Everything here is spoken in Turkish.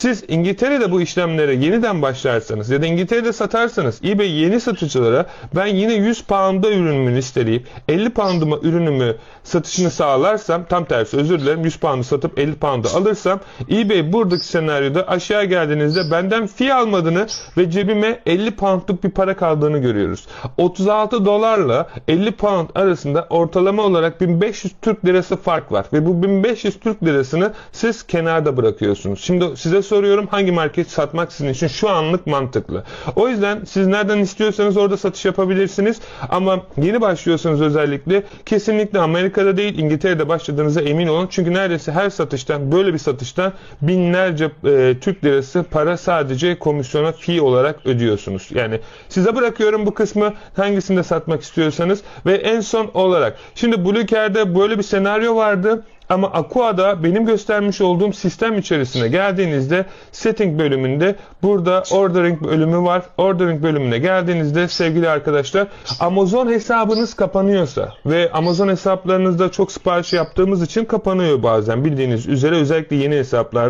Siz İngiltere'de bu işlemlere yeniden başlarsanız ya da İngiltere'de satarsanız eBay yeni satıcılara ben yine 100 pound'a ürünümü listeleyip 50 pound'uma ürünümü satışını sağlarsam tam tersi özür dilerim 100 pound'u satıp 50 pound'a alırsam eBay buradaki senaryoda aşağı geldiğinizde benden fee almadığını ve cebime 50 pound'luk bir para kaldığını görüyoruz. 36 dolarla 50 pound arasında ortalama olarak 1500 Türk lirası fark var ve bu 1500 Türk lirasını siz kenarda bırakıyorsunuz. Şimdi size soruyorum hangi market satmak sizin için şu anlık mantıklı. O yüzden siz nereden istiyorsanız orada satış yapabilirsiniz ama yeni başlıyorsanız özellikle kesinlikle Amerika'da değil İngiltere'de başladığınıza emin olun. Çünkü neredeyse her satıştan böyle bir satıştan binlerce e, Türk lirası para sadece komisyona fee olarak ödüyorsunuz. Yani size bırakıyorum bu kısmı hangisinde satmak istiyorsanız ve en son olarak şimdi Bluecare'de böyle bir senaryo vardı. Ama Aqua'da benim göstermiş olduğum sistem içerisine geldiğinizde setting bölümünde burada ordering bölümü var. Ordering bölümüne geldiğinizde sevgili arkadaşlar Amazon hesabınız kapanıyorsa ve Amazon hesaplarınızda çok sipariş yaptığımız için kapanıyor bazen bildiğiniz üzere özellikle yeni hesaplarda